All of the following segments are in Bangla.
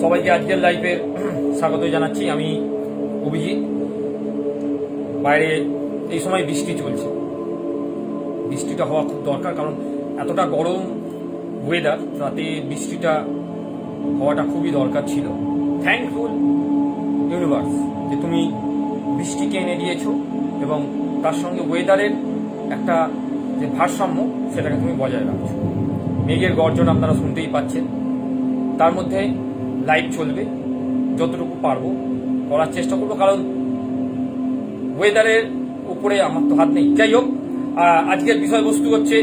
সবাইকে আজকের লাইফে স্বাগত জানাচ্ছি। আমি অভিজিৎ। বাইরে এই সময় বৃষ্টি চলছে। বৃষ্টিটা হওয়া খুব দরকার কারণ এতটা গরম ওয়েদার তাতে বৃষ্টিটা হওয়াটা খুবই দরকার ছিল। থ্যাঙ্কফুল ইউনিভার্স যে তুমি বৃষ্টিকে এনে দিয়েছ এবং তার সঙ্গে ওয়েদারের একটা যে ভারসাম্য সেটাকে তুমি বজায় রাখছো। মেঘের গর্জন আপনারা শুনতেই পাচ্ছেন। তার মধ্যে লাইভ চলবে, যতটুকু পারব, করার চেষ্টা করব, কারণ ওয়েদারের উপরে আমার তো হাত নেই। যাই হোক আজকের বিষয়বস্তু হচ্ছে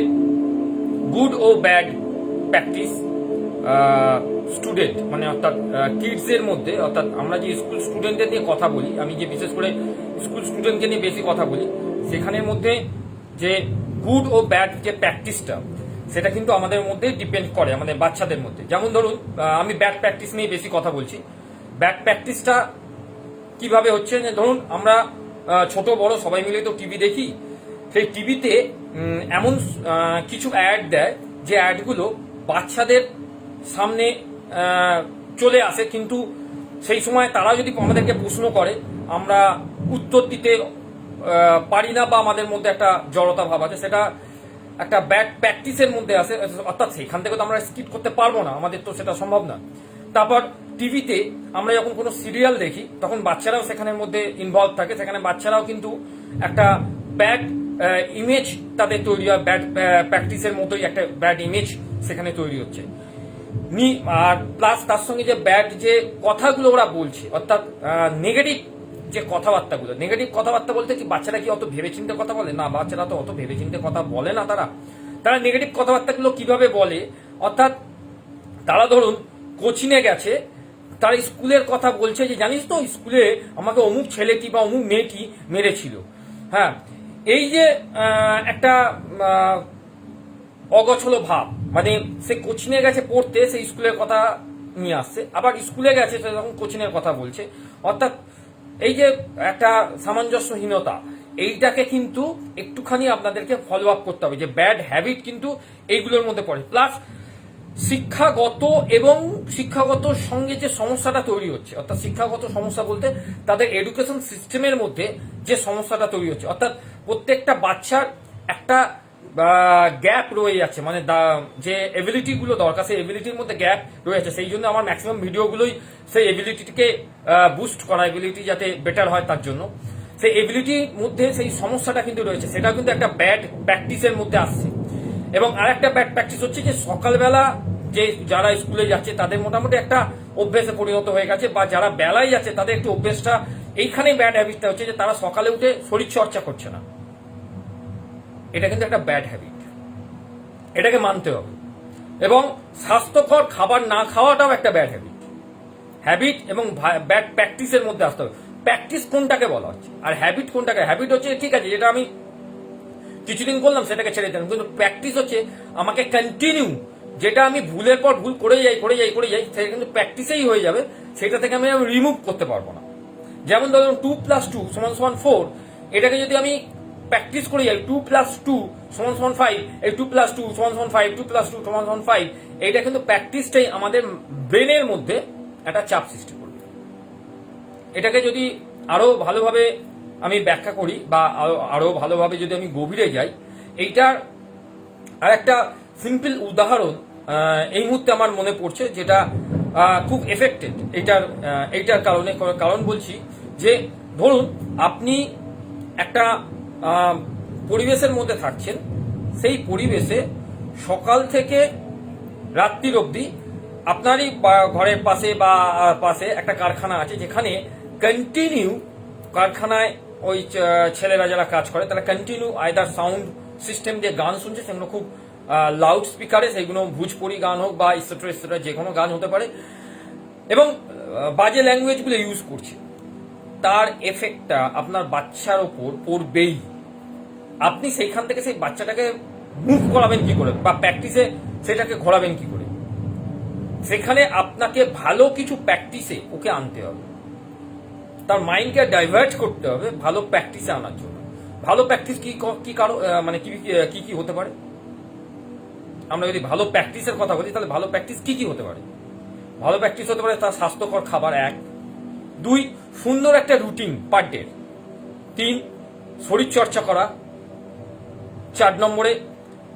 গুড ও ব্যাড প্র্যাকটিস স্টুডেন্ট মানে অর্থাৎ কিডসের মধ্যে, অর্থাৎ আমরা যে স্কুল স্টুডেন্টদের নিয়ে কথা বলি, আমি যে বিশেষ করে স্কুল স্টুডেন্টকে নিয়ে বেশি কথা বলি, সেখানের মধ্যে যে গুড ও ব্যাড যে প্র্যাকটিসটা সেটা কিন্তু আমাদের মধ্যে ডিপেন্ড করে, আমাদের বাচ্চাদের মধ্যে। যেমন ধরুন আমি ব্যাড প্র্যাকটিস নিয়ে বেশি কথা বলছি। ব্যাড প্র্যাকটিসটা কীভাবে হচ্ছে যে ধরুন, আমরা ছোট, বড় সবাই মিলে তো টিভি দেখি। সেই টিভিতে এমন কিছু অ্যাড দেয় যে অ্যাডগুলো বাচ্চাদের সামনে চলে আসে। কিন্তু সেই সময় তারা যদি আমাদেরকে প্রশ্ন করে, আমরা উত্তর দিতে পারি না বা আমাদের মধ্যে একটা জড়তা ভাব আছে, সেটা একটা ব্যাড প্র্যাকটিসের মধ্যে আছে, অর্থাৎ সেখান থেকে তো আমরা স্কিপ করতে পারব না, আমাদের তো সেটা সম্ভব না। তারপর টিভিতে আমরা যখন কোনো সিরিয়াল দেখি, তখন বাচ্চারাও সেখানের মধ্যে ইনভলভ থাকে, সেখানে বাচ্চারাও কিন্তু একটা ব্যাড ইমেজ তাদের তৈরি হয় ব্যাড প্র্যাকটিসের মতোই একটা ব্যাড ইমেজ সেখানে তৈরি হচ্ছে। আর প্লাস তার সঙ্গে যে ব্যাড যে কথাগুলো ওরা বলছে, অর্থাৎ নেগেটিভ যে কথাবার্তাগুলো। নেগেটিভ কথাবার্তা বলতে কি বাচ্চারা কি অত ভেবেচিন্তে কথা বলে? না, বাচ্চারা তো অত ভেবেচিন্তে কথা বলে না তারা। তারা নেগেটিভ কথাবার্তাগুলো কীভাবে বলে? অর্থাৎ তারা ধরুন কোচিংয়ে গেছে, তারা স্কুলের কথা বলছে যে, জানিস তো, স্কুলে আমাকে অমুক ছেলেটি বা অমুক মেয়েটি মেরেছিল? হ্যাঁ এই যে একটা অগছল ভাব মানে সে কোচিংয়ে গেছে পড়তে, সে স্কুলের কথা নিয়ে আসছে, আবার স্কুলে গেছে, সে তখন কোচিংয়ের কথা বলছে। অর্থাৎ এই যে একটা সামঞ্জস্যহীনতা, এইটাকে কিন্তু একটুখানি আপনাদেরকে ফলো আপ করতে হবে যে ব্যাড হ্যাবিট কিন্তু এইগুলোর মধ্যে পড়ে। প্লাস শিক্ষাগত এবং শিক্ষাগত সঙ্গে যে সমস্যাটা তৈরি হচ্ছে, অর্থাৎ শিক্ষাগত সমস্যা বলতে তাদের এডুকেশন সিস্টেমের মধ্যে যে সমস্যাটা তৈরি হচ্ছে, অর্থাৎ প্রত্যেকটা বাচ্চার একটা গ্যাপ রয়ে যাচ্ছে। মানে যে এবিলিটি গুলো দরকার, সেই এবিলিটির মধ্যে গ্যাপ রয়ে যাচ্ছে। সেই জন্য আমার ম্যাক্সিমাম ভিডিওগুলোই সেই এবিলিটিকে বুস্ট করা এবিলিটি যাতে বেটার হয় তার জন্য। সেই এবিলিটির মধ্যে সেই সমস্যাটা কিন্তু রয়েছে। সেটা কিন্তু একটা ব্যাড প্র্যাকটিসের মধ্যে আসছে। এবং আর একটা ব্যাড প্র্যাকটিস হচ্ছে যে সকালবেলা যে যারা স্কুলে যাচ্ছে, তাদের মোটামুটি একটা অভ্যেসে পরিণত হয়ে গেছে বা যারা বেলায় যাচ্ছে, তাদের একটু অভ্যেসটা, এইখানেই ব্যাড হ্যাবিটটা হচ্ছে যে তারা সকালে উঠে শরীর চর্চা করছে না। এটা কিন্তু একটা ব্যাড হ্যাবিট এটাকে মানতে হবে। এবং স্বাস্থ্যকর খাবার না খাওয়াটাও একটা ব্যাড হ্যাবিট হ্যাবিট এবং ব্যাড প্র্যাকটিসের মধ্যে আসতে হবে। প্র্যাকটিস কোনটাকে বলা হচ্ছে? আর হ্যাবিট কোনটাকে? হ্যাবিট হচ্ছে, ঠিক আছে, যেটা আমি কিছুদিন করলাম, সেটাকে ছেড়ে দিলাম। কিন্তু প্র্যাকটিস হচ্ছে, আমাকে কন্টিনিউ যেটা আমি ভুলের পর ভুল করে যাই করে যাই করে যাই, সেটা কিন্তু প্র্যাকটিসেই হয়ে যাবে। সেটা থেকে আমি রিমুভ করতে পারব না। যেমন ধরুন টু প্লাস টু সমান সমান ফোর এটাকে যদি আমি প্র্যাকটিস করে যাই টু প্লাস টু সমান সমান ফাইভ এই টু প্লাস টু সমান সমান ফাইভ টু প্লাস টু সমান সমান ফাইভ এইটা কিন্তু প্র্যাকটিসটাই আমাদের ব্রেনের মধ্যে একটা চাপ সৃষ্টি করবে। এটাকে যদি আরও ভালোভাবে আমি ব্যাখ্যা করি বা আরও আরও ভালোভাবে যদি আমি গভীরে যাই এইটার আর একটা সিম্পল উদাহরণ এই মুহূর্তে আমার মনে পড়ছে যেটা খুব এফেক্টেড এইটার আহ, এইটার কারণে কারণ বলছি যে ধরুন আপনি একটা পরিবেশের মধ্যে থাকছেন। সেই পরিবেশে সকাল থেকে রাত্রির অবধি আপনারই ঘরের পাশে বা পাশে একটা কারখানা আছে যেখানে কন্টিনিউ কারখানায় ওই ছেলেরা যারা কাজ করে, তারা কন্টিনিউ আয়দার সাউন্ড সিস্টেম দিয়ে গান শুনছে, সেগুলো খুব লাউড স্পিকারে সেগুলো ভোজপুরি গান হোক বা ইসেট্রা ইসেট্রা যে কোনো গান হতে পারে। এবং বাজে ল্যাঙ্গুয়েজগুলো ইউজ করছে। তার এফেক্টটা আপনার বাচ্চার ওপর পড়বেই। আপনি সেইখান থেকে সেই বাচ্চাটাকে মুভ করাবেন কি করে? বা প্র্যাকটিসে সেটাকে ঘোরাবেন কি করে? সেখানে আপনাকে ভালো কিছু প্র্যাকটিসে ওকে আনতে হবে। তার মাইন্ডকে ডাইভার্ট করতে হবে ভালো প্র্যাকটিসে আনার জন্য। ভালো প্র্যাকটিস কি ক- কারও মানে কি, কি- কি হতে পারে? আমরা যদি ভালো প্র্যাকটিসের কথা বলি, তাহলে ভালো প্র্যাকটিস কি কি হতে পারে? ভালো প্র্যাকটিস হতে পারে তার স্বাস্থ্যকর খাবার এক। দুই, সুন্দর একটা রুটিন পার ডে তিন শরীর চর্চা করা। চার নম্বরে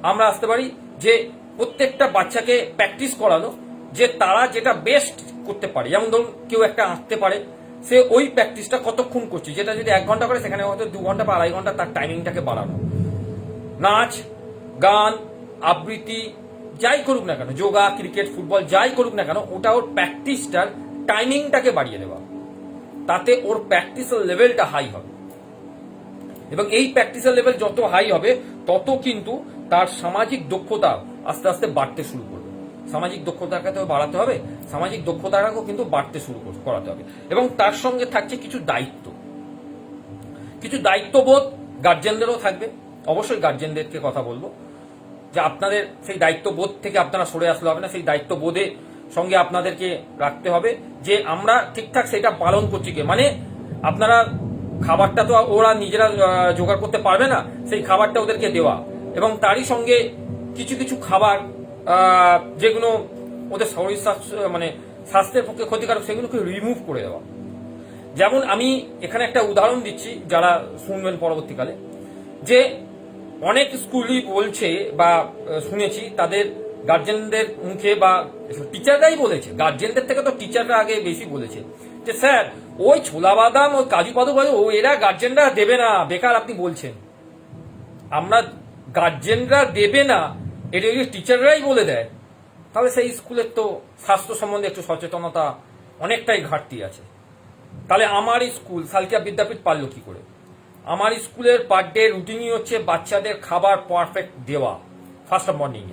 আমরা আসতে পারি যে প্রত্যেকটা বাচ্চাকে প্র্যাকটিস করানো, যে তারা যেটা বেস্ট করতে পারে। যেমন ধরুন, কেউ একটা আঁকতে পারে, সে ওই প্র্যাকটিসটা কতক্ষণ করছে? যেটা যদি এক ঘণ্টা করে, সেখানে হয়তো দু ঘণ্টা বা আড়াই ঘণ্টা তার টাইমিংটাকে বাড়ানো। নাচ, গান, আবৃত্তি, যাই করুক না কেন, যোগা, ক্রিকেট, ফুটবল, যাই করুক না কেন, ওটা ওর প্র্যাকটিসটার টাইমিংটাকে বাড়িয়ে দেওয়া। তাতে ওর প্র্যাকটিসের লেভেলটা হাই হবে। এবং এই প্র্যাকটিসের লেভেল যত হাই হবে তত কিন্তু তার সামাজিক দক্ষতা আস্তে আস্তে বাড়তে শুরু করবে। সামাজিক দক্ষতাকে তো বাড়াতে হবে, সামাজিক দক্ষতাটাকেও কিন্তু বাড়তে শুরু করাতে হবে। এবং তার সঙ্গে থাকছে কিছু দায়িত্ব। কিছু দায়িত্ববোধ গার্জেনদেরও থাকবে। অবশ্যই গার্জেনদেরকে কথা বলব। যে আপনাদের সেই দায়িত্ববোধ থেকে আপনারা সরে আসলে হবে না, সেই দায়িত্ববোধে সঙ্গে আপনাদেরকে রাখতে হবে। যে আমরা ঠিকঠাক সেটা পালন করছি কি? মানে আপনারা খাবারটা তো ওরা নিজেরা জোগাড় করতে পারবে না, সেই খাবারটা ওদেরকে দেওয়া। এবং তারই সঙ্গে কিছু কিছু খাবার যেগুলো ওদের শরীর স্বাস্থ্য মানে স্বাস্থ্যের পক্ষে ক্ষতিকারক সেগুলোকে রিমুভ করে দেওয়া। যেমন আমি এখানে একটা উদাহরণ দিচ্ছি যারা শুনবেন পরবর্তীকালে, যে অনেক স্কুলই বলছে বা শুনেছি তাদের গার্জেনদের মুখে বা টিচাররাই বলেছে। গার্জেনদের থেকে তো টিচাররা আগে বেশি বলেছে। যে স্যার, ওই ছোলা বাদাম, ওই কাজু পাদু বাদু ও এরা গার্জেনরা দেবে না। বেকার আপনি বলছেন। আমরা গার্জেনরা দেবে না। এটা যদি টিচাররাই বলে দেয়, তাহলে সেই স্কুলের তো স্বাস্থ্য সম্বন্ধে একটু সচেতনতা অনেকটাই ঘাটতি আছে। তাহলে আমার স্কুল, সালকিয়া বিদ্যাপীঠ পারল কি করে? আমার স্কুলের পার ডে রুটিনই হচ্ছে বাচ্চাদের খাবার পারফেক্ট দেওয়া ফার্স্ট অফ মর্নিং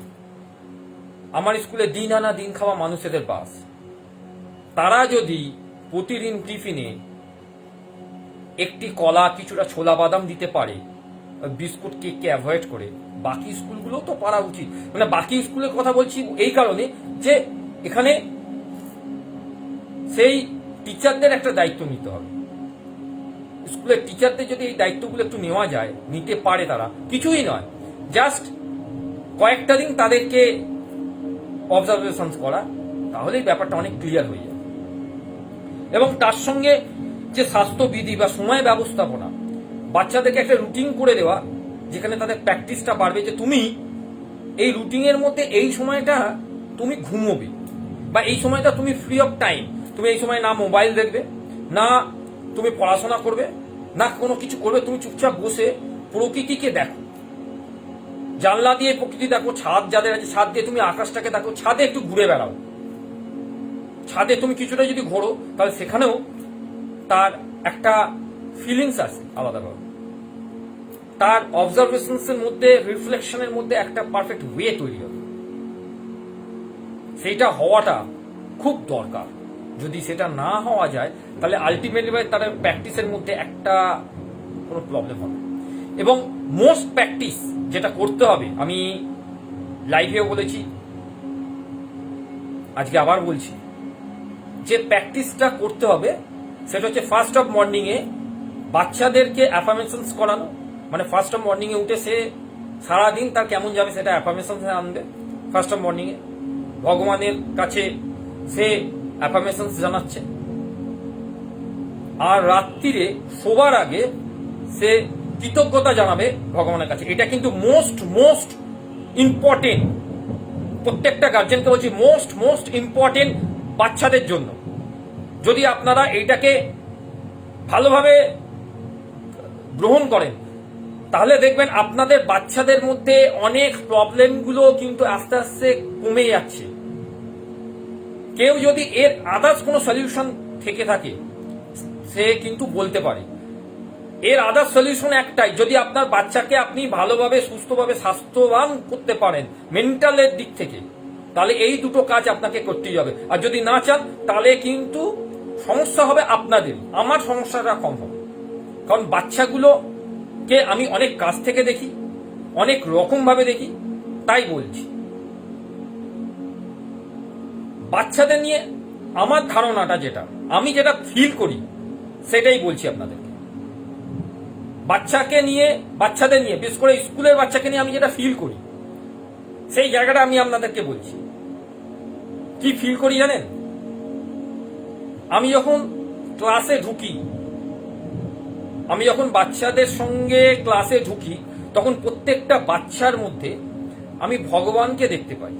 আমার স্কুলে দিন আনা দিন খাওয়া মানুষেদের বাস। তারা যদি প্রতিদিন টিফিনে একটি কলা, কিছুটা ছোলা বাদাম দিতে পারে, বিস্কুট কেককে অ্যাভয়েড করে। বাকি স্কুলগুলো তো পারা উচিত। মানে বাকি স্কুলের কথা বলছি এই কারণে যে এখানে সেই টিচারদের একটা দায়িত্ব নিতে হবে। স্কুলের টিচারদের যদি এই দায়িত্বগুলো একটু নেওয়া যায়, নিতে পারে তারা, কিছুই নয়। জাস্ট কয়েকটা দিন তাদেরকে অবজারভেশন করা, তাহলেই ব্যাপারটা অনেক ক্লিয়ার হয়ে যাবে। এবং তার সঙ্গে যে স্বাস্থ্যবিধি বা সময় ব্যবস্থাপনা, বাচ্চাদেরকে একটা রুটিন করে দেওয়া, যেখানে তাদের প্র্যাকটিসটা বাড়বে যে তুমি এই রুটিনের মধ্যে এই সময়টা তুমি ঘুমোবে বা এই সময়টা তুমি ফ্রি অফ টাইম তুমি এই সময় না মোবাইল দেখবে, না তুমি পড়াশোনা করবে, না কোনো কিছু করবে, তুমি চুপচাপ বসে প্রকৃতিকে দেখো। জানলা দিয়ে প্রকৃতি দেখো, ছাদ যাদের আছে, ছাদ দিয়ে তুমি আকাশটাকে দেখো, ছাদে একটু ঘুরে বেড়াও। ছাদে তুমি কিছুটা যদি ঘোরো, তাহলে সেখানেও তার একটা ফিলিংস আছে আলাদাভাবে। তার অবজারভেশনস এর মধ্যে রিফ্লেকশনের মধ্যে একটা পারফেক্ট ওয়ে তৈরি হবে। সেইটা হওয়াটা খুব দরকার। যদি সেটা না হওয়া যায়, তাহলে আলটিমেটলি ভাই তার প্র্যাকটিসের মধ্যে একটা কোনো প্রবলেম হবে। এবং মোস্ট প্র্যাকটিস যেটা করতে হবে, আমি লাইভেও বলেছি, আজকে আবার বলছি যে প্র্যাকটিসটা করতে হবে, সেটা হচ্ছে ফার্স্ট অফ মর্নিং এ বাচ্চাদেরকে অ্যাফার্মেশনস করানো। মানে ফার্স্ট অফ মর্নিং এ উঠে সে সারাদিন তার কেমন যাবে সেটা অ্যাফার্মেশন আনবে ফার্স্ট অফ মর্নিং এ। ভগবানের কাছে সে অ্যাফার্মেশনস জানাচ্ছে। আর রাত্রিরে শোবার আগে সে কৃতজ্ঞতা জানাবে ভগবানের কাছে। এটা কিন্তু মোস্ট মোস্ট ইম্পর্টেন্ট প্রত্যেকটা গার্জেনকে বলছি মোস্ট মোস্ট ইম্পর্টেন্ট বাচ্চাদের জন্য। যদি আপনারা এইটাকে ভালোভাবে গ্রহণ করেন, তাহলে দেখবেন আপনাদের বাচ্চাদের মধ্যে অনেক প্রবলেমগুলো কিন্তু আস্তে আস্তে কমে যাচ্ছে। কেউ যদি এর আদার্স কোনো সলিউশন থেকে থাকে, সে কিন্তু বলতে পারে। এর আদার সলিউশন একটাই, যদি আপনার বাচ্চাকে আপনি ভালোভাবে, সুস্থভাবে স্বাস্থ্যবান করতে পারেন মেন্টালের দিক থেকে তাহলে এই দুটো কাজ আপনাকে করতেই হবে। আর যদি না চান, তাহলে কিন্তু সমস্যা হবে আপনাদের। আমার সমস্যাটা কম হবে। কারণ বাচ্চাগুলোকে আমি অনেক কাছ থেকে দেখি, অনেক রকম ভাবে দেখি, তাই বলছি। বাচ্চাদের নিয়ে আমার ধারণাটা যেটা, আমি যেটা ফিল করি, সেটাই বলছি আপনাদেরকে। বাচ্চাকে নিয়ে, বাচ্চাদের নিয়ে, বিশেষ করে স্কুলের বাচ্চাকে নিয়ে আমি যেটা ফিল করি সেই জায়গাটা আমি আপনাদেরকে বলছি। কি ফিল করি জানেন? আমি যখন ক্লাসে ঢুকি, আমি যখন বাচ্চাদের সঙ্গে ক্লাসে ঢুকি, তখন প্রত্যেকটা বাচ্চার মধ্যে আমি ভগবানকে দেখতে পাই।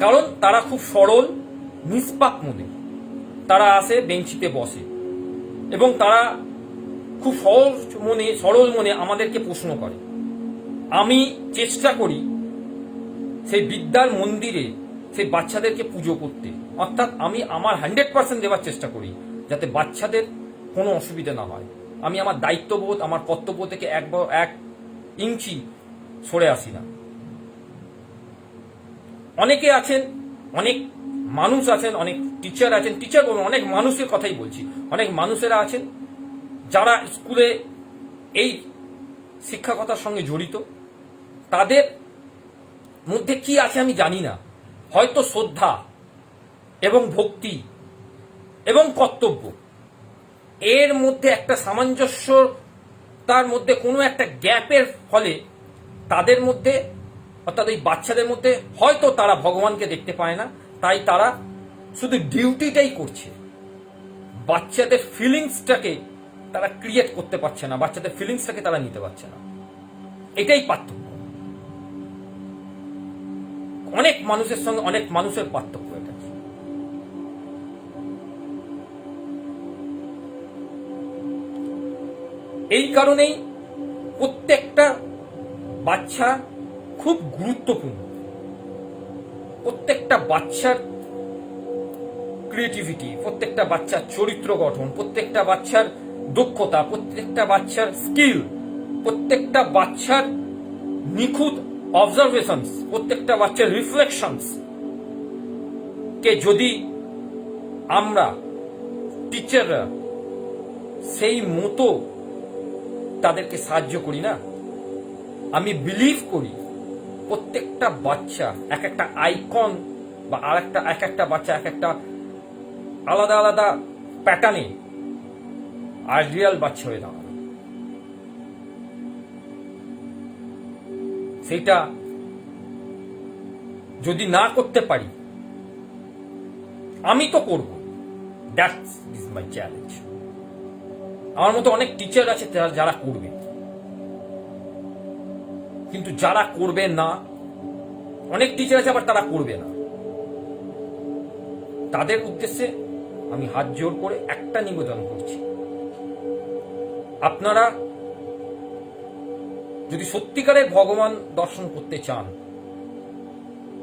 কারণ তারা খুব সরল, নিষ্পাপ মনে। তারা আসে, বেঞ্চিতে বসে। এবং তারা খুব সহজ মনে, সরল মনে আমাদেরকে প্রশ্ন করে। আমি চেষ্টা করি সেই বিদ্যার মন্দিরে সেই বাচ্চাদেরকে পুজো করতে। অর্থাৎ আমি আমার হান্ড্রেড পার্সেন্ট দেওয়ার চেষ্টা করি যাতে বাচ্চাদের কোনো অসুবিধা না হয়। আমি আমার দায়িত্ববোধ, আমার কর্তব্য থেকে এক এক ইঞ্চি সরে আসি না। অনেকে আছেন, অনেক মানুষ আছেন, অনেক টিচার আছেন। টিচার বলুন অনেক মানুষের কথাই বলছি। অনেক মানুষেরা আছেন যারা স্কুলে এই শিক্ষকতার সঙ্গে জড়িত। তাদের মধ্যে কি আছে আমি জানি না। হয়তো শ্রদ্ধা এবং ভক্তি এবং কর্তব্য। এর মধ্যে একটা সামঞ্জস্য তার মধ্যে কোনো একটা গ্যাপের ফলে তাদের মধ্যে, অর্থাৎ এই বাচ্চাদের মধ্যে হয়তো তারা ভগবানকে দেখতে পায় না, তাই তারা শুধু ডিউটিটাই করছে। বাচ্চাদের ফিলিংসটাকে তারা ক্রিয়েট করতে পারছে না, বাচ্চাদের ফিলিংসটাকে তারা নিতে পারছে না। এটাই পার্থক্য। অনেক মানুষের সঙ্গে অনেক মানুষের পার্থক্য এটা। এই কারণেই প্রত্যেকটা বাচ্চা খুব গুরুত্বপূর্ণ। প্রত্যেকটা বাচ্চার ক্রিয়েটিভিটি প্রত্যেকটা বাচ্চার চরিত্র গঠন, প্রত্যেকটা বাচ্চার দক্ষতা, প্রত্যেকটা বাচ্চার স্কিল প্রত্যেকটা বাচ্চার নিখুঁত অবজারভেশনস প্রত্যেকটা বাচ্চার রিফ্লেকশনস কে যদি আমরা টিচাররা সেই মতো তাদেরকে সাহায্য করি না, আমি বিলিভ করি, প্রত্যেকটা বাচ্চা এক একটা আইকন বা আর একটা এক একটা বাচ্চা এক একটা আলাদা আলাদা প্যাটার্নে আইডিয়াল বাচ্চা হয়ে দাঁড়াবে সেটা যদি না করতে পারি, আমি তো করব। ইজ মাই চ্যালেঞ্জ আমার মতো অনেক টিচার আছে যারা করবে। কিন্তু যারা করবে না, অনেক টিচার আছে আবার তারা করবে না। তাদের উদ্দেশ্যে আমি হাত জোর করে একটা নিবেদন করছি। আপনারা যদি সত্যিকারে ভগবান দর্শন করতে চান,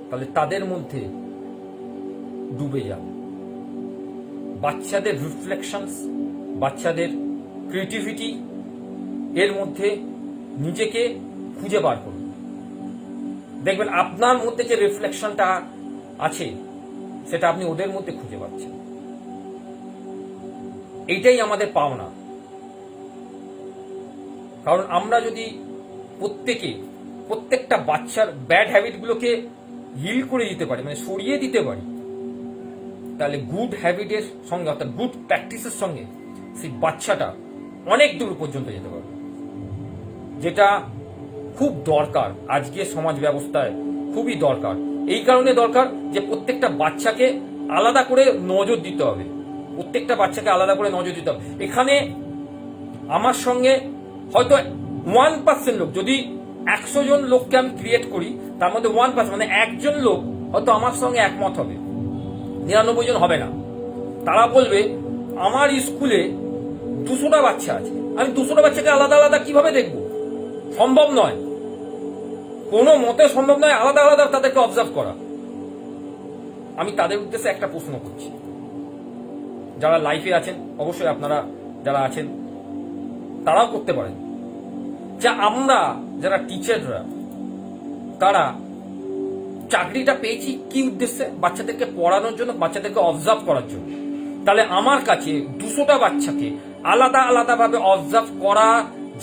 তাহলে তাদের মধ্যে ডুবে যান। বাচ্চাদের রিফ্লেকশনস বাচ্চাদের ক্রিয়েটিভিটি এর মধ্যে নিজেকে খুঁজে বার করুন। দেখবেন আপনার মধ্যে যে রিফ্লেকশনটা আছে, সেটা আপনি ওদের মধ্যে খুঁজে পাচ্ছেন। এইটাই আমাদের পাওনা। কারণ আমরা যদি প্রত্যেকে, প্রত্যেকটা বাচ্চার ব্যাড হ্যাবিটগুলোকে হিল করে দিতে পারি মানে সরিয়ে দিতে পারি। তাহলে গুড হ্যাবিটের সঙ্গে, অর্থাৎ গুড প্র্যাকটিসের সঙ্গে সেই বাচ্চাটা অনেক দূর পর্যন্ত যেতে পারবে। যেটা খুব দরকার আজকে সমাজ ব্যবস্থায়, খুবই দরকার। এই কারণে দরকার যে প্রত্যেকটা বাচ্চাকে আলাদা করে নজর দিতে হবে। প্রত্যেকটা বাচ্চাকে আলাদা করে নজর দিতে হবে। এখানে আমার সঙ্গে হয়তো ওয়ান পার্সেন্ট লোক। যদি একশো জন লোককে আমি ক্রিয়েট করি, তার মধ্যে ওয়ান পার্সেন্ট মানে একজন লোক হয়তো আমার সঙ্গে একমত হবে। নিরানব্বই জন হবে না। তারা বলবে, আমার স্কুলে দুশোটা বাচ্চা আছে। আমি দুশোটা বাচ্চাকে আলাদা আলাদা কীভাবে দেখব? সম্ভব নয়। কোনো মতে সম্ভব নয় আলাদা আলাদা তাদেরকে অবজার্ভ করা। আমি তাদের উদ্দেশ্যে একটা প্রশ্ন করছি। যারা লাইফে আছেন, অবশ্যই আপনারা যারা আছেন, তারাও করতে পারেন। যা আমরা যারা টিচাররা তারা চাকরিটা পেয়েছি কি উদ্দেশ্যে? বাচ্চাদেরকে পড়ানোর জন্য, বাচ্চাদেরকে অবজার্ভ করার জন্য। তাহলে আমার কাছে দুশোটা বাচ্চাকে আলাদা আলাদাভাবে অবজার্ভ করা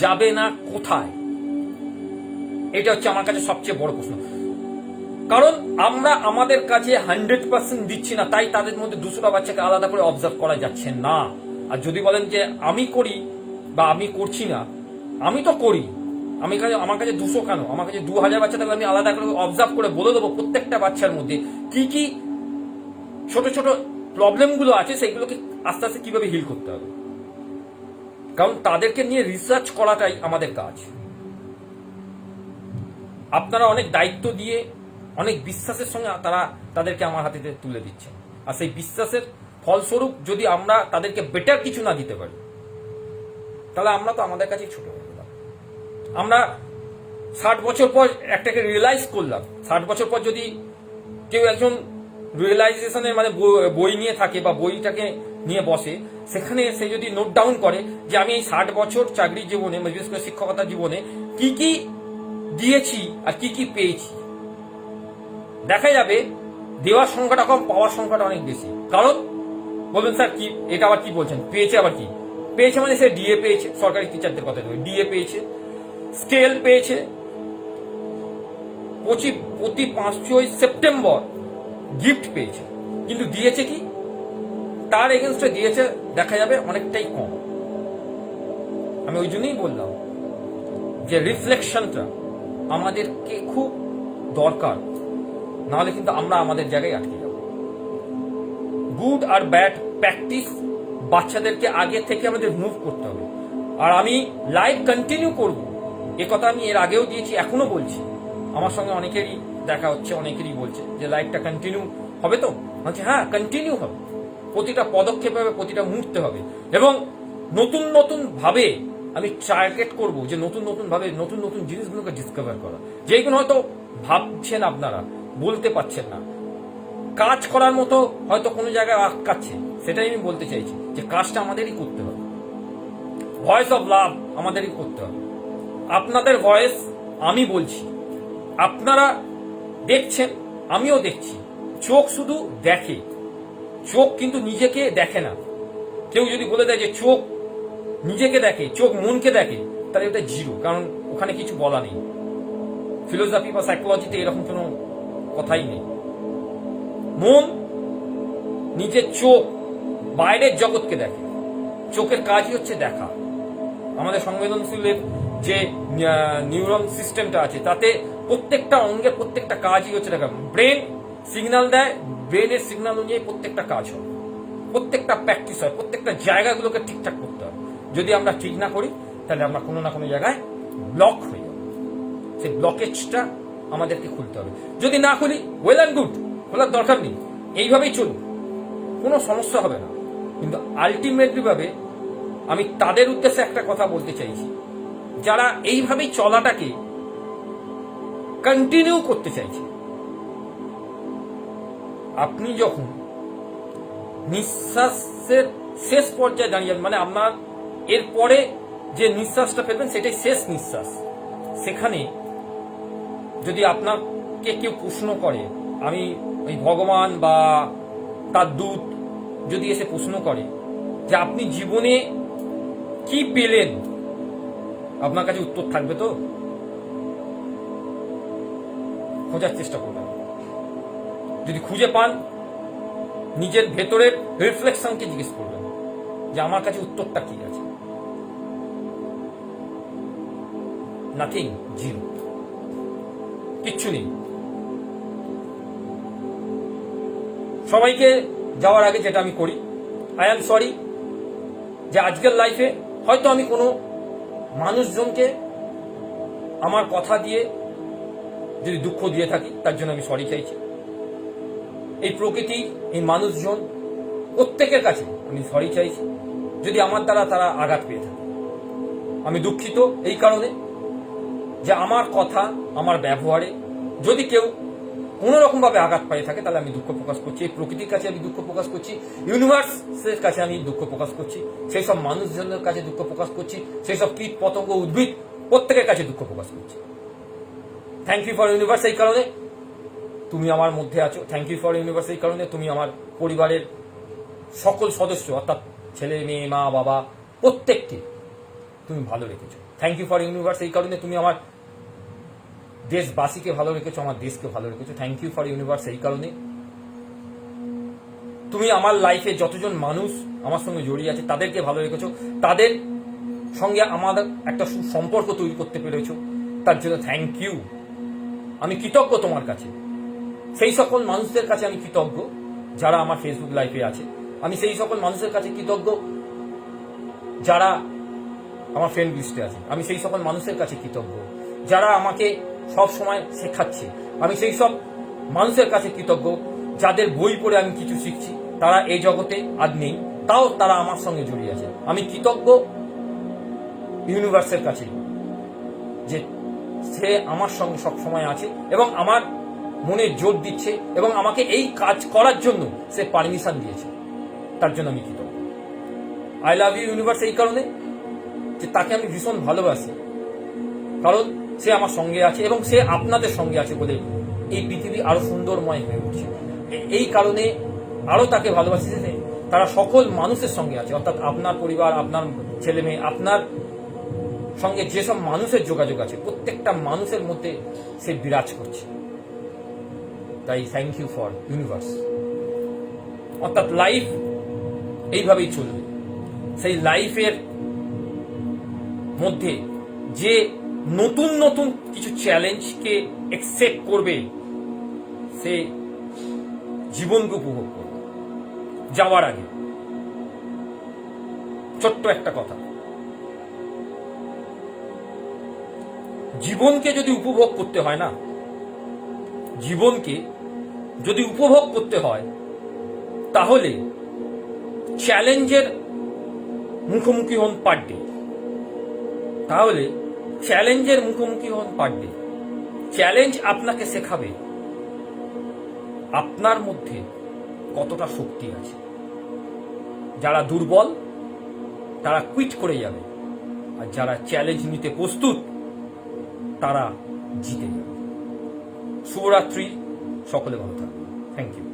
যাবে না কোথায়? এটা হচ্ছে আমার কাছে সবচেয়ে বড় প্রশ্ন। কারণ আমরা আমাদের কাছে হান্ড্রেড পার্সেন্ট দিচ্ছি না, তাই তাদের মধ্যে দুশোটা বাচ্চাকে আলাদা করে অবজার্ভ করা যাচ্ছে না। আর যদি বলেন যে আমি করি বা আমি করছি না আমি তো করি। আমি কাছে আমার কাছে দুশো কেন? আমার কাছে দু হাজার বাচ্চা থাকলে আমি আলাদা করে অবজার্ভ করে বলে দেবো প্রত্যেকটা বাচ্চার মধ্যে। কি কি ছোট ছোট প্রবলেমগুলো আছে, সেগুলোকে আস্তে আস্তে কীভাবে হিল করতে হবে? কারণ তাদেরকে নিয়ে রিসার্চ করাটাই আমাদের কাজ। আপনারা অনেক দায়িত্ব দিয়ে, অনেক বিশ্বাসের সঙ্গে তারা তাদেরকে আমার হাতে তুলে দিচ্ছেন আর সেই বিশ্বাসের ফলস্বরূপ যদি আমরা তাদেরকে বেটার কিছু না দিতে পারি, তাহলে আমরা তো আমাদের কাছেই ছোট। আমরা ষাট বছর পর একটাকে রিয়েলাইজ করলাম। ষাট বছর পর যদি কেউ একজন রিয়েলাইজেশনের মানে বই- নিয়ে থাকে বা বইটাকে নিয়ে বসে, সেখানে সে যদি নোট ডাউন করে যে আমি এই ষাট বছর চাকরির জীবনে, বিশেষ করে শিক্ষকতা জীবনে কি কি দিয়েছি আর কি কি পেয়েছি। দেখা যাবে দেওয়ার সংখ্যাটা কম, পাওয়ার সংখ্যাটা অনেক বেশি। কারণ বলবেন স্যার, কি, এটা আবার কি বলছেন? পেয়েছে আবার কি? পেয়েছে মানে সে ডিএ পেয়েছে, সরকারি টিচারদের কথা ডিএ পেয়েছে। স্কেল পেয়েছে পঁচি প্রতি পাঁচই সেপ্টেম্বর গিফট পেয়েছে। কিন্তু দিয়েছে কি? তার এগেনস্টে দিয়েছে, দেখা যাবে অনেকটাই কম। আমি ওই জন্যই বললাম যে রিফ্লেকশনটা আমাদেরকে খুব দরকার। নাহলে কিন্তু আমরা আমাদের জায়গায় আটকে যাব। গুড আর ব্যাড প্র্যাকটিস বাচ্চাদেরকে আগে থেকে আমাদের মুভ করতে হবে। আর আমি লাইভ কন্টিনিউ করব। এ কথা আমি এর আগেও দিয়েছি, এখনও বলছি। আমার সঙ্গে অনেকেরই দেখা হচ্ছে, অনেকেরই বলছে যে লাইফটা কন্টিনিউ হবে তো? বলছে হ্যাঁ কন্টিনিউ হবে। প্রতিটা পদক্ষেপ হবে, প্রতিটা মুহূর্তে হবে। এবং নতুন নতুন ভাবে আমি টার্গেট করব যে নতুন নতুন ভাবে নতুন নতুন জিনিসগুলোকে ডিসকভার করা। যেগুলো হয়তো ভাবছেন আপনারা, বলতে পারছেন না। কাজ করার মতো হয়তো কোনো জায়গায় আটকাচ্ছে, সেটাই আমি বলতে চাইছি যে কাজটা আমাদেরই করতে হবে। ভয়েস অফ লাভ আমাদেরই করতে হবে। আপনাদের ভয়েস আমি বলছি। আপনারা দেখছেন, আমিও দেখছি। চোখ শুধু দেখে। চোখ কিন্তু নিজেকে দেখে না। কেউ যদি বলে দেয় যে চোখ নিজেকে দেখে, চোখ মনকে দেখে, তাহলে ওটা জিরো, কারণ ওখানে কিছু বলা নেই। ফিলোসফি বা সাইকোলজিতে এরকম কোনো কথাই নেই। মন নিজের চোখ বাইরের জগৎকে দেখে। চোখের কাজই হচ্ছে দেখা। আমাদের সংবেদনশীলের যে নিউরন সিস্টেমটা আছে, তাতে প্রত্যেকটা অঙ্গের প্রত্যেকটা কাজই হচ্ছে দেখা ব্রেন সিগন্যাল দেয় ব্রেনের সিগনাল অনুযায়ী প্রত্যেকটা কাজ হয়। প্রত্যেকটা প্র্যাকটিস হয়, প্রত্যেকটা জায়গাগুলোকে ঠিকঠাক করতে হয়। যদি আমরা ঠিক না করি, তাহলে আমরা কোনো না কোনো জায়গায় ব্লক হয়ে যাব। সেই ব্লকেজটা আমাদেরকে খুলতে হবে। যদি না খুলি ওয়েল অ্যান্ড গুড খোলার দরকার নেই। এইভাবেই চলুন। কোনো সমস্যা হবে না। কিন্তু আলটিমেটলিভাবে আমি তাদের উদ্দেশ্যে একটা কথা বলতে চাইছি। যারা এইভাবেই চলাটাকে কন্টিনিউ করতে চাইছে। আপনি যখন নিঃশ্বাসের শেষ পর্যায়ে দাঁড়িয়ে মানে আপনার এরপরে যে নিঃশ্বাসটা ফেলবেন, সেটাই শেষ নিঃশ্বাস। সেখানে যদি আপনাকে কেউ প্রশ্ন করে, আমি ওই ভগবান বা তার দূত যদি এসে প্রশ্ন করে যে আপনি জীবনে কি পেলেন আপনার কাছে উত্তর থাকবে তো? খোঁজার চেষ্টা করবেন। যদি খুঁজে পান, নিজের ভেতরের রিফ্লেকশনকে জিজ্ঞেস করবেন যে আমার কাছে উত্তরটা কি আছে। নাথিং জিরো কিচ্ছু নেই। সবাইকে যাওয়ার আগে যেটা আমি করি আই এম সরি যে আজকের লাইফে হয়তো আমি কোনো মানুষজনকে আমার কথা দিয়ে যদি দুঃখ দিয়ে থাকি, তার জন্য আমি সরি চাইছি। এই প্রকৃতি, এই মানুষজন, প্রত্যেকের কাছে আমি সরি চাইছি। যদি আমার দ্বারা তারা আঘাত পেয়ে থাকে। আমি দুঃখিত এই কারণে যে আমার কথা, আমার ব্যবহারে যদি কেউ কোনো রকম ভাবে আঘাত পাই থাকে, তাহলে আমি দুঃখ প্রকাশ করছি। এই প্রকৃতির কাছে আমি দুঃখ প্রকাশ করছি, ইউনিভার্সের কাছে আমি দুঃখ প্রকাশ করছি সেই সব মানুষজনের কাছে দুঃখ প্রকাশ করছি সেই সব কীট পতঙ্গ উদ্ভিদ প্রত্যেকের কাছে দুঃখ প্রকাশ করছি। থ্যাংক ইউ ফর ইউনিভার্স এই কারণে তুমি আমার মধ্যে আছো। থ্যাংক ইউ ফর ইউনিভার্স এই কারণে তুমি আমার পরিবারের সকল সদস্য, অর্থাৎ ছেলে, মেয়ে, মা, বাবা, প্রত্যেককে তুমি ভালো রেখেছো। থ্যাংক ইউ ফর ইউনিভার্স এই কারণে তুমি আমার দেশবাসীকে ভালো রেখেছো, আমার দেশকে ভালো রেখেছো। থ্যাংক ইউ ফর ইউনিভার্স এই কারণে। তুমি আমার লাইফে যতজন মানুষ আমার সঙ্গে জড়িয়ে আছে, তাদেরকে ভালো রেখেছো। তাদের সঙ্গে আমাদের একটা সুসম্পর্ক তৈরি করতে পেরেছ। তার জন্য থ্যাংক ইউ আমি কৃতজ্ঞ তোমার কাছে। সেই সকল মানুষদের কাছে আমি কৃতজ্ঞ, যারা আমার ফেসবুক লাইভে আছে। আমি সেই সকল মানুষের কাছে কৃতজ্ঞ, যারা আমার ফ্রেন্ড লিস্টে আছে। আমি সেই সকল মানুষের কাছে কৃতজ্ঞ, যারা আমাকে সব সময় শেখাচ্ছে। আমি সেই সব মানুষের কাছে কৃতজ্ঞ, যাদের বই পড়ে আমি কিছু শিখছি। তারা এই জগতে আজ নেই, তাও তারা আমার সঙ্গে জড়িয়ে আছে। আমি কৃতজ্ঞ ইউনিভার্সের কাছে যে সে আমার সঙ্গে সব সময় আছে এবং আমার মনে জোর দিচ্ছে এবং আমাকে এই কাজ করার জন্য সে পারমিশন দিয়েছে। তার জন্য আমি কৃতজ্ঞ। আই লাভ ইউ ইউনিভার্স এই কারণে যে তাকে আমি ভীষণ ভালোবাসি। কারণ সে আমার সঙ্গে আছে এবং সে আপনাদের সঙ্গে আছে বলে এই পৃথিবী আরও সুন্দরময় হয়ে উঠছে। এই কারণে আরও তাকে ভালোবাসি তারা সকল মানুষের সঙ্গে আছে। অর্থাৎ আপনার পরিবার, আপনার ছেলে মেয়ে, আপনার সঙ্গে যেসব মানুষের যোগাযোগ আছে, প্রত্যেকটা মানুষের মধ্যে সে বিরাজ করছে। তাই থ্যাংক ইউ ফর ইউনিভার্স অর্থাৎ লাইফ এইভাবেই চলবে। সেই লাইফের মধ্যে যে নতুন নতুন কিছু চ্যালেঞ্জকে একসেপ্ট করবে, সে জীবনকে উপভোগ করবে। যাওয়ার আগে। ছোট্ট একটা কথা। জীবনকে যদি উপভোগ করতে হয় না, জীবনকে যদি উপভোগ করতে হয়, তাহলে চ্যালেঞ্জের মুখোমুখি হন পার ডে তাহলে চ্যালেঞ্জের মুখোমুখি হন পারবে চ্যালেঞ্জ আপনাকে শেখাবে আপনার মধ্যে কতটা শক্তি আছে। যারা দুর্বল, তারা কুইট করে যাবে। আর যারা চ্যালেঞ্জ নিতে প্রস্তুত, তারা জিতে যাবে। শুভরাত্রি, সকলে ভালো থাকবে থ্যাংক ইউ